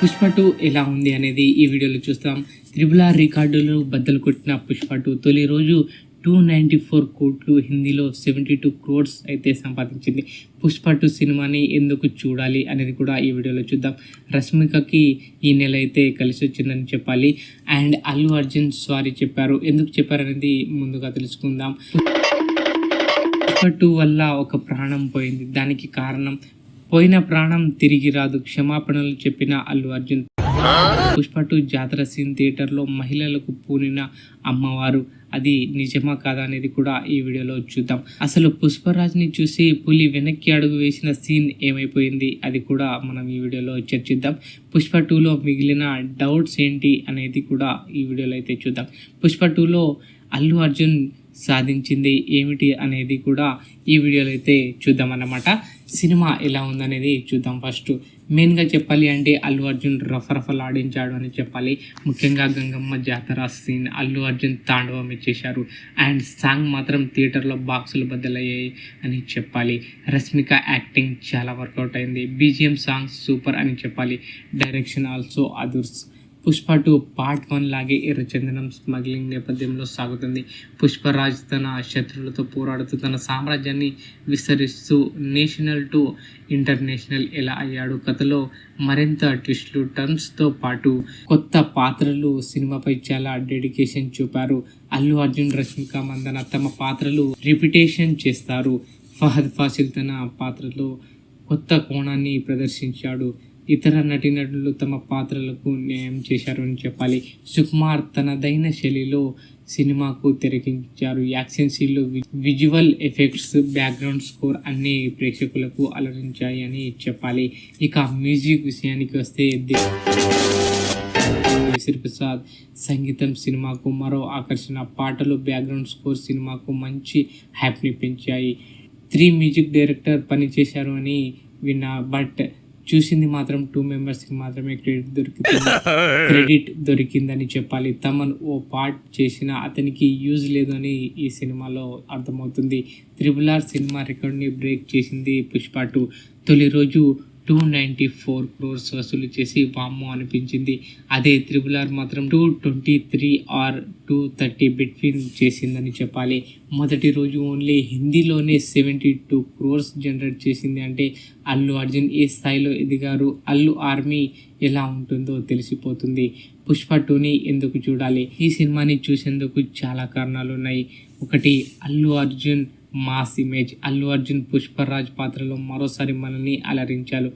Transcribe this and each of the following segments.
Pushpa two ఎలా ఉంది అనేది ఈ వీడియోలో చూస్తాం. త్రిబుల్ ఆర్ రికార్డులు బద్దలు కొట్టిన పుష్ప టూ తొలి రోజు టూ నైంటీ ఫోర్ కోట్లు హిందీలో సెవెంటీ టూ క్రోడ్స్ అయితే సంపాదించింది. పుష్ప టూ సినిమాని ఎందుకు చూడాలి అనేది కూడా ఈ వీడియోలో చూద్దాం. రష్మికకి ఈ నెల అయితే కలిసి వచ్చిందని చెప్పాలి. అండ్ అల్లు అర్జున్ సారీ చెప్పారు. ఎందుకు చెప్పారనేది ముందుగా తెలుసుకుందాం. పుష్ప టూ వల్ల ఒక ప్రాణం పోయింది. దానికి కారణం పోయిన ప్రాణం తిరిగి రాదు. క్షమాపణలు చెప్పిన అల్లు అర్జున్. పుష్ప టూ జాతర సీన్ థియేటర్లో మహిళలకు పూనిన అమ్మవారు. అది నిజమా కాదా అనేది కూడా ఈ వీడియోలో చూద్దాం. అసలు పుష్పరాజ్ని చూసి పులి వెనక్కి అడుగు వేసిన సీన్ ఏమైపోయింది? అది కూడా మనం ఈ వీడియోలో చర్చిద్దాం. పుష్ప టూలో మిగిలిన డౌట్స్ ఏంటి అనేది కూడా ఈ వీడియోలో అయితే చూద్దాం. పుష్ప టూలో అల్లు అర్జున్ సాధించింది ఏమిటి అనేది కూడా ఈ వీడియోలో అయితే చూద్దాం అన్నమాట సినిమా ఎలా ఉందనేది చూద్దాం. ఫస్ట్ మెయిన్గా చెప్పాలి అంటే అల్లు అర్జున్ రఫరఫలు ఆడించాడు అని చెప్పాలి. ముఖ్యంగా గంగమ్మ జాతర సీన్ అల్లు అర్జున్ తాండవం ఇచ్చేశారు. అండ్ సాంగ్ మాత్రం థియేటర్లో బాక్సులు బద్దలయ్యాయి అని చెప్పాలి. రష్మిక యాక్టింగ్ చాలా వర్కౌట్ అయింది. బీజిఎం సాంగ్ సూపర్ అని చెప్పాలి. డైరెక్షన్ ఆల్సో అదుర్స్. పుష్ప టూ పార్ట్ వన్ లాగే ఎర్రచందనం స్మగ్లింగ్ నేపథ్యంలో సాగుతుంది. పుష్పరాజ్ తన శత్రువులతో పోరాడుతూ తన సామ్రాజ్యాన్ని విస్తరిస్తూ నేషనల్ టు ఇంటర్నేషనల్ ఎలా అయ్యాడు కథలో మరింత ట్విస్టులు టర్మ్స్తో పాటు కొత్త పాత్రలు సినిమాపై చాలా డెడికేషన్ చూపారు. అల్లు అర్జున్ రష్మిక మందన తమ పాత్రలు రిపిటేషన్ చేస్తారు. ఫహద్ ఫాసిల్ తన పాత్రలో కొత్త కోణాన్ని ప్రదర్శించాడు. ఇతర నటీనటులు తమ పాత్రలకు న్యాయం చేశారు అని చెప్పాలి. సుకుమార్ తనదైన శైలిలో సినిమాకు తెరకించారు యాక్షన్ సీన్లు విజువల్ ఎఫెక్ట్స్ బ్యాక్గ్రౌండ్ స్కోర్ అన్ని ప్రేక్షకులకు అలరించాయి అని చెప్పాలి. ఇక మ్యూజిక్ విషయానికి వస్తే ప్రసాద్ సంగీతం సినిమాకు మరో ఆకర్షణ. పాటలు బ్యాక్గ్రౌండ్ స్కోర్ సినిమాకు మంచి హ్యాపీని పెంచాయి. త్రీ మ్యూజిక్ డైరెక్టర్ పనిచేశారు అని విన్నా బట్ చూసింది మాత్రం టూ మెంబర్స్కి మాత్రమే క్రెడిట్ దొరికింది. క్రెడిట్ దొరికిందని చెప్పాలి. తమన్ ఓ పార్ట్ చేసిన అతనికి యూజ్ లేదని ఈ సినిమాలో అర్థమవుతుంది. త్రిబుల్ ఆర్ సినిమా రికార్డ్ని బ్రేక్ చేసింది పుష్ప టూ తొలి రోజు టూ నైంటీ ఫోర్ క్రోర్స్ వసూలు చేసి వామ్మో అనిపించింది. అదే త్రిబుల్ ఆర్ మాత్రం two twenty three R two thirty between చేసిందని చెప్పాలి. మొదటి రోజు ఓన్లీ హిందీలోనే సెవెంటీ టూ క్రోర్స్ జనరేట్ చేసింది అంటే అల్లు అర్జున్ ఏ స్థాయిలో ఎదిగారు? అల్లు ఆర్మీ ఎలా ఉంటుందో తెలిసిపోతుంది. పుష్ప టూని ఎందుకు చూడాలి? ఈ సినిమాని చూసేందుకు చాలా కారణాలు ఉన్నాయి ఒకటి అల్లు అర్జున్ మాస్ ఇమేజ్. అల్లు అర్జున్ పుష్పరాజ్ పాత్రలో మరోసారి మనల్ని అలరించారు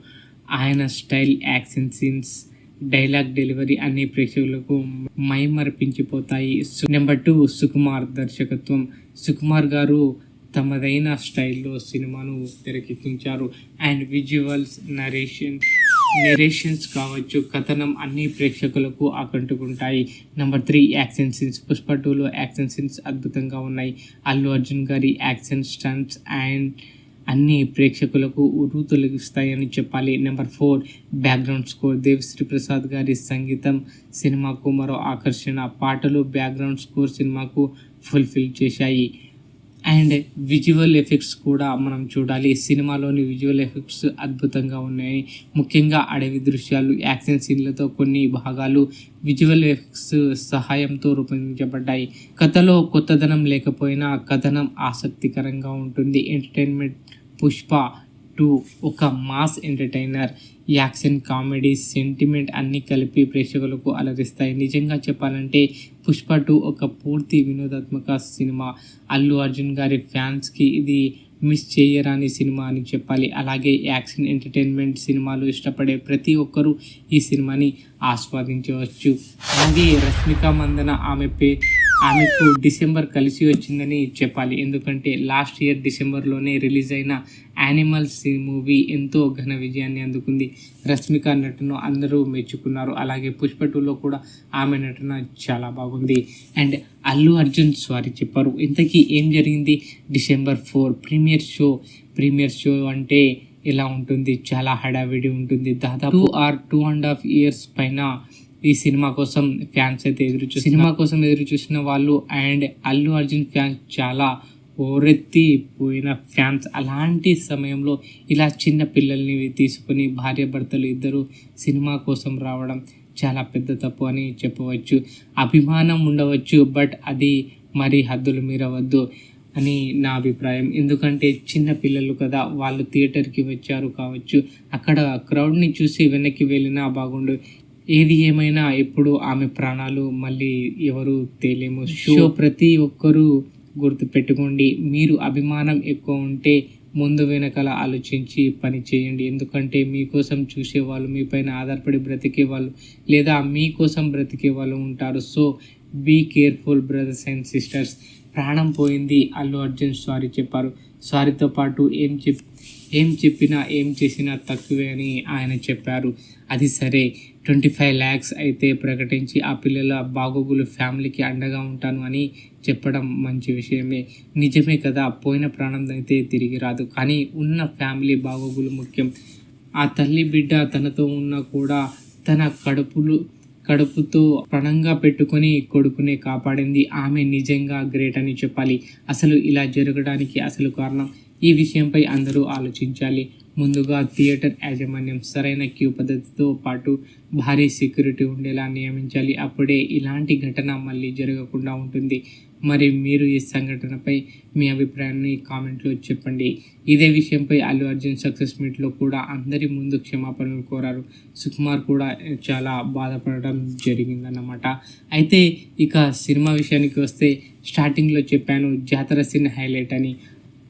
ఆయన style action scenes dialogue delivery అన్ని ప్రేక్షకులకు మైమర్పించిపోతాయి. నెంబర్ టూ సుకుమార్ దర్శకత్వం. సుకుమార్ గారు తమదైన స్టైల్లో సినిమాను తెరకెక్కించారు. అండ్ విజువల్స్ నరేషన్ నెరేషన్స్ కావచ్చు కథనం అన్ని ప్రేక్షకులకు ఆకట్టుకుంటాయి. Number three action scenes Pushpa టూలో యాక్షన్ సీన్స్ అద్భుతంగా ఉన్నాయి. అల్లు అర్జున్ గారి యాక్షన్ స్టంట్స్ అండ్ అన్ని ప్రేక్షకులకు ఉరువు తొలగిస్తాయని చెప్పాలి. Number four background score Devi Sri Prasad గారి సంగీతం సినిమాకు మరో ఆకర్షణ. పాటలు బ్యాక్గ్రౌండ్ స్కోర్ సినిమాకు ఫుల్ఫిల్ చేశాయి. అండ్ విజువల్ ఎఫెక్ట్స్ కూడా మనం చూడాలి. సినిమాలోని విజువల్ ఎఫెక్ట్స్ అద్భుతంగా ఉన్నాయి. ముఖ్యంగా అడవి దృశ్యాలు యాక్షన్ సీన్లతో కొన్ని భాగాలు విజువల్ ఎఫెక్ట్స్ సహాయంతో రూపొందించబడ్డాయి. కథలో కొత్తదనం లేకపోయినా కథనం ఆసక్తికరంగా ఉంటుంది. ఎంటర్టైన్మెంట్ పుష్ప టూ ఒక mass entertainer. Action comedy sentiment అన్నీ కలిపి ప్రేక్షకులకు అలరిస్తాయి. నిజంగా చెప్పాలంటే పుష్ప టూ ఒక పూర్తి వినోదాత్మక సినిమా. అల్లు అర్జున్ గారి ఫ్యాన్స్కి ఇది మిస్ చేయరాని సినిమా అని చెప్పాలి. అలాగే యాక్షన్ ఎంటర్టైన్మెంట్ సినిమాలు ఇష్టపడే ప్రతి ఒక్కరూ ఈ సినిమాని ఆస్వాదించవచ్చు. అలాగే రష్మిక మందన ఆమె పే ఆమెకు డిసెంబర్ కలిసి వచ్చిందని చెప్పాలి. ఎందుకంటే లాస్ట్ ఇయర్ డిసెంబర్లోనే రిలీజ్ అయిన యానిమల్స్ మూవీ ఎంతో ఘన విజయాన్ని అందుకుంది. రష్మిక నటన అందరూ మెచ్చుకున్నారు. అలాగే పుష్ప టూలో కూడా ఆమె నటన చాలా బాగుంది. అండ్ అల్లు అర్జున్ సారీ చెప్పారు. ఇంతకీ ఏం జరిగింది? December four premiere show. Premiere show అంటే ఎలా ఉంటుంది? చాలా హడావిడి ఉంటుంది. దాదాపు or two and half years పైన ఈ సినిమా కోసం ఫ్యాన్స్ అయితే ఎదురు చూసి సినిమా కోసం ఎదురు చూసిన వాళ్ళు అండ్ అల్లు అర్జున్ ఫ్యాన్స్ చాలా ఓరెత్తి పోయిన ఫ్యాన్స్. అలాంటి సమయంలో ఇలా చిన్న పిల్లల్ని తీసుకొని భార్యాభర్తలు ఇద్దరు సినిమా కోసం రావడం చాలా పెద్ద తప్పు అని చెప్పవచ్చు. అభిమానం ఉండవచ్చు బట్ అది మరి హద్దులు మీరవద్దు అని నా అభిప్రాయం. ఎందుకంటే చిన్న పిల్లలు కదా వాళ్ళు థియేటర్కి వచ్చారు కావచ్చు అక్కడ క్రౌడ్ని చూసి వెనక్కి వెళ్ళినా బాగుండు. ఏది ఏమైనా ఇప్పుడు ఆమె ప్రాణాలు మళ్ళీ ఎవరు తేలేమో షో ప్రతి ఒక్కరూ గుర్తు పెట్టుకోండి మీరు అభిమానం ఎక్కువ ఉంటే ముందు వెనకాల ఆలోచించి పని చేయండి. ఎందుకంటే మీకోసం చూసే వాళ్ళు మీ పైన ఆధారపడి బ్రతికే వాళ్ళు లేదా మీకోసం బ్రతికే వాళ్ళు ఉంటారు. So be careful brothers and sisters ప్రాణం పోయింది. అల్లు అర్జున్ సారీ చెప్పారు. సారీతో పాటు ఏం చెప్ ఏం చెప్పినా ఏం చేసినా తక్కువే అని ఆయన చెప్పారు. అది సరే. ట్వంటీ ఫైవ్ ల్యాక్స్ అయితే ప్రకటించి ఆ పిల్లల బాగోగులు ఫ్యామిలీకి అండగా ఉంటాను అని చెప్పడం మంచి విషయమే. నిజమే కదా పోయిన ప్రాణం అయితే తిరిగి రాదు. కానీ ఉన్న ఫ్యామిలీ బాగోగులు ముఖ్యం. ఆ తల్లి బిడ్డ తనతో ఉన్నా కూడా తన కడుపులు కడుపుతో పణంగా పెట్టుకొని కొడుకునే కాపాడింది. ఆమె నిజంగా గ్రేట్ అని చెప్పాలి. అసలు ఇలా జరగడానికి అసలు కారణం? ఈ విషయంపై అందరూ ఆలోచించాలి. ముందుగా థియేటర్ యాజమాన్యం సరైన క్యూ పద్ధతితో పాటు భారీ సెక్యూరిటీ ఉండేలా నియమించాలి. అప్పుడే ఇలాంటి ఘటన మళ్ళీ జరగకుండా ఉంటుంది. మరి మీరు ఈ సంఘటనపై మీ అభిప్రాయాన్ని కామెంట్లో చెప్పండి. ఇదే విషయంపై అల్లు అర్జున్ సక్సెస్ మీట్లో కూడా అందరి ముందు క్షమాపణలు కోరారు. సుకుమార్ కూడా చాలా బాధపడడం జరిగిందన్నమాట. అయితే ఇక సినిమా విషయానికి వస్తే స్టార్టింగ్లో చెప్పాను జాతర సీన్ హైలైట్ అని.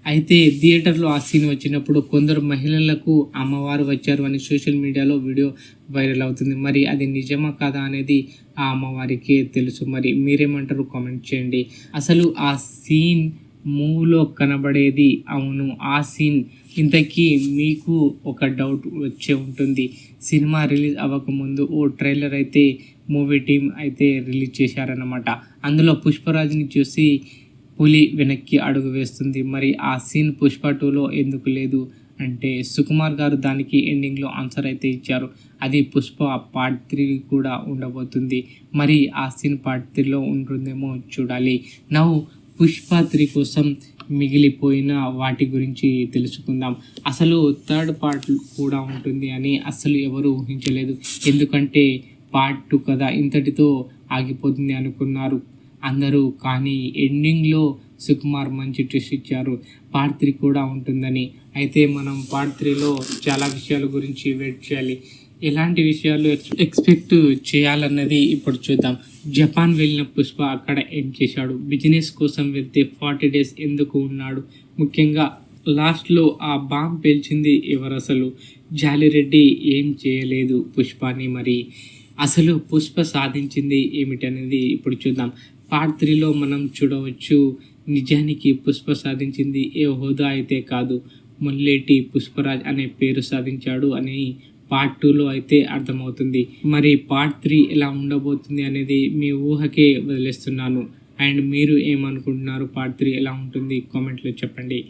అయితే థియేటర్లో ఆ సీన్ వచ్చినప్పుడు కొందరు మహిళలకు అమ్మవారు వచ్చారు అని సోషల్ మీడియాలో వీడియో వైరల్ అవుతుంది. మరి అది నిజమా కాదా అనేది ఆ అమ్మవారికే తెలుసు. మరి మీరేమంటారు? కామెంట్ చేయండి. అసలు ఆ సీన్ మూవ్లో కనబడేది? అవును ఆ సీన్ ఇంతకీ మీకు ఒక డౌట్ వచ్చే ఉంటుంది. సినిమా రిలీజ్ అవ్వకముందు ఓ ట్రైలర్ అయితే మూవీ టీం అయితే రిలీజ్ చేశారన్నమాట. అందులో పుష్పరాజ్ని చూసి పులి వెనక్కి అడుగు వేస్తుంది. మరి ఆ సీన్ పుష్ప టూలో ఎందుకు లేదు? అంటే సుకుమార్ గారు దానికి ఎండింగ్లో ఆన్సర్ అయితే ఇచ్చారు. అది పుష్ప పార్ట్ త్రీ కూడా ఉండబోతుంది. మరి ఆ సీన్ పార్ట్ త్రీలో ఉంటుందేమో చూడాలి. నవ్వు పుష్ప త్రీ కోసం మిగిలిపోయిన వాటి గురించి తెలుసుకుందాం. అసలు థర్డ్ పార్ట్ కూడా ఉంటుంది అని అసలు ఎవరు ఊహించలేదు. ఎందుకంటే పార్ట్ టూ కదా ఇంతటితో ఆగిపోతుంది అనుకున్నారు. అందరూ కానీ ఎండింగ్లో సుకుమార్ మంచి ట్విస్ట్ ఇచ్చారు. పార్ట్ త్రీ కూడా ఉంటుందని. అయితే మనం పార్ట్ త్రీలో చాలా విషయాల గురించి వెయిట్ చేయాలి. ఎలాంటి విషయాలు ఎక్స్పెక్ట్ చేయాలన్నది ఇప్పుడు చూద్దాం. జపాన్ వెళ్ళిన పుష్ప అక్కడ ఏం చేశాడు? బిజినెస్ కోసం వెళ్తే ఫార్టీ డేస్ ఎందుకు ఉన్నాడు? ముఖ్యంగా లాస్ట్లో ఆ బాంబ్ పేల్చింది ఎవరు అసలు? జాలిరెడ్డి ఏం చేయలేదు పుష్పాని మరి. అసలు పుష్ప సాధించింది ఏమిటనేది ఇప్పుడు చూద్దాం. పార్ట్ త్రీలో మనం చూడవచ్చు నిజానికి పుష్ప సాధించింది ఏ హోదా అయితే కాదు ముల్లేటి పుష్పరాజ్ అనే పేరు సాధించాడు అని పార్ట్ టూలో అయితే అర్థమవుతుంది. మరి పార్ట్ త్రీ ఎలా ఉండబోతుంది అనేది మీ ఊహకే వదిలేస్తున్నాను. అండ్ మీరు ఏమనుకుంటున్నారు? పార్ట్ త్రీ ఎలా ఉంటుంది? కామెంట్లో చెప్పండి.